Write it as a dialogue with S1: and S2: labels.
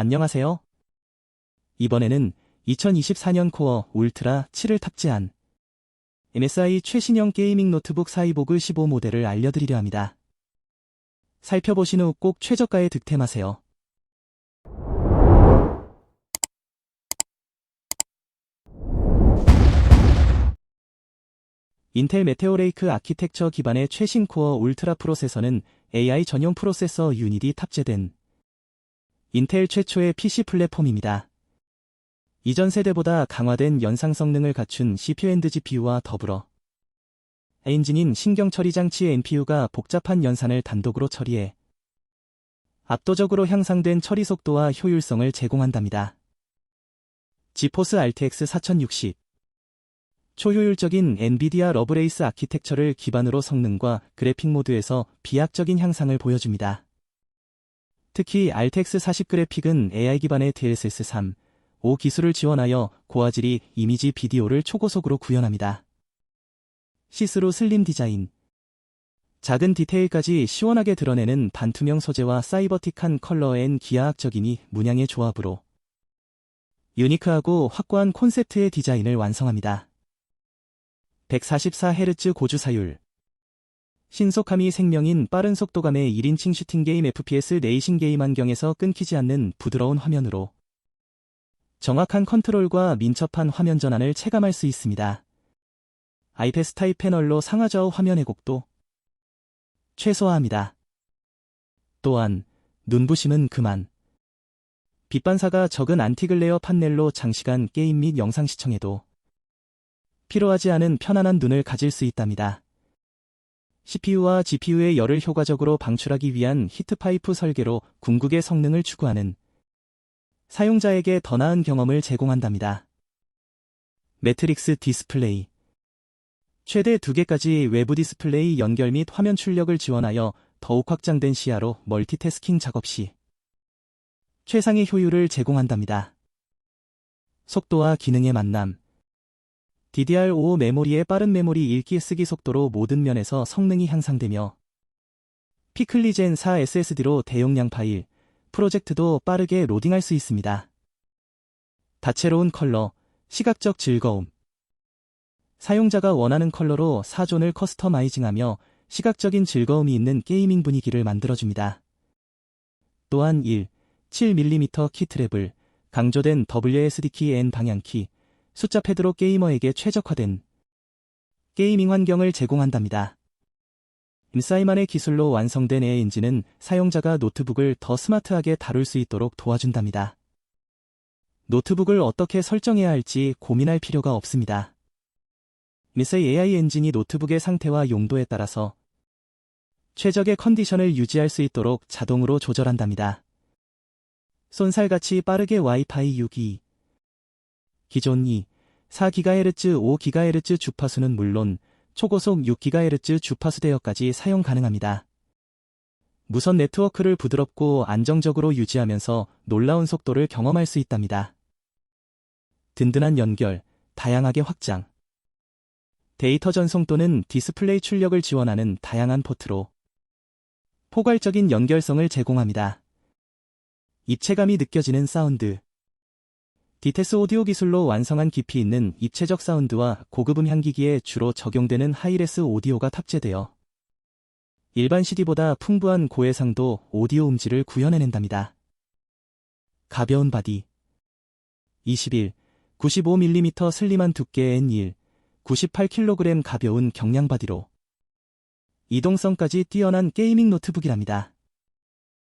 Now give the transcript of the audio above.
S1: 안녕하세요. 이번에는 2024년 코어 울트라 7을 탑재한 MSI 최신형 게이밍 노트북 사이보그 15 모델을 알려드리려 합니다. 살펴보신 후 꼭 최저가에 득템하세요. 인텔 메테오레이크 아키텍처 기반의 최신 코어 울트라 프로세서는 AI 전용 프로세서 유닛이 탑재된 인텔 최초의 PC 플랫폼입니다. 이전 세대보다 강화된 연상 성능을 갖춘 CPU 앤드 GPU와 더불어 엔진인 신경 처리 장치 NPU가 복잡한 연산을 단독으로 처리해 압도적으로 향상된 처리 속도와 효율성을 제공한답니다. 지포스 RTX 4060 초효율적인 엔비디아 러브레이스 아키텍처를 기반으로 성능과 그래픽 모드에서 비약적인 향상을 보여줍니다. 특히 RTX 40 그래픽은 AI 기반의 DLSS 3, 5 기술을 지원하여 고화질이 이미지 비디오를 초고속으로 구현합니다. 시스루 슬림 디자인 작은 디테일까지 시원하게 드러내는 반투명 소재와 사이버틱한 컬러엔 기하학적이니 문양의 조합으로 유니크하고 확고한 콘셉트의 디자인을 완성합니다. 144Hz 고주 사율 신속함이 생명인 빠른 속도감의 1인칭 슈팅 게임 FPS 레이싱 게임 환경에서 끊기지 않는 부드러운 화면으로 정확한 컨트롤과 민첩한 화면 전환을 체감할 수 있습니다. 아이패스 타입 패널로 상하좌우 화면 왜곡도 최소화합니다. 또한 눈부심은 그만. 빛반사가 적은 안티글레어 판넬로 장시간 게임 및 영상 시청에도 필요하지 않은 편안한 눈을 가질 수 있답니다. CPU와 GPU의 열을 효과적으로 방출하기 위한 히트파이프 설계로 궁극의 성능을 추구하는 사용자에게 더 나은 경험을 제공한답니다. 매트릭스 디스플레이 최대 2개까지 외부 디스플레이 연결 및 화면 출력을 지원하여 더욱 확장된 시야로 멀티태스킹 작업 시 최상의 효율을 제공한답니다. 속도와 기능의 만남 DDR5 메모리의 빠른 메모리 읽기 쓰기 속도로 모든 면에서 성능이 향상되며 피클리젠 4 SSD로 대용량 파일, 프로젝트도 빠르게 로딩할 수 있습니다. 다채로운 컬러, 시각적 즐거움. 사용자가 원하는 컬러로 사존을 커스터마이징하며 시각적인 즐거움이 있는 게이밍 분위기를 만들어줍니다. 또한 1, 7mm 키 트랩을 강조된 WSD키 N 방향키, 숫자 패드로 게이머에게 최적화된 게이밍 환경을 제공한답니다. 임사이만의 기술로 완성된 AI 엔진은 사용자가 노트북을 더 스마트하게 다룰 수 있도록 도와준답니다. 노트북을 어떻게 설정해야 할지 고민할 필요가 없습니다. 미세이 AI 엔진이 노트북의 상태와 용도에 따라서 최적의 컨디션을 유지할 수 있도록 자동으로 조절한답니다. 쏜살같이 빠르게 와이파이 6이 기존 2, 4GHz, 5GHz 주파수는 물론 초고속 6GHz 주파수 대역까지 사용 가능합니다. 무선 네트워크를 부드럽고 안정적으로 유지하면서 놀라운 속도를 경험할 수 있답니다. 든든한 연결, 다양하게 확장. 데이터 전송 또는 디스플레이 출력을 지원하는 다양한 포트로 포괄적인 연결성을 제공합니다. 입체감이 느껴지는 사운드. 디테스 오디오 기술로 완성한 깊이 있는 입체적 사운드와 고급 음 향기기에 주로 적용되는 하이레스 오디오가 탑재되어 일반 CD보다 풍부한 고해상도 오디오 음질을 구현해낸답니다. 가벼운 바디 21, 95mm 슬림한 두께의 N1, 98kg 가벼운 경량 바디로 이동성까지 뛰어난 게이밍 노트북이랍니다.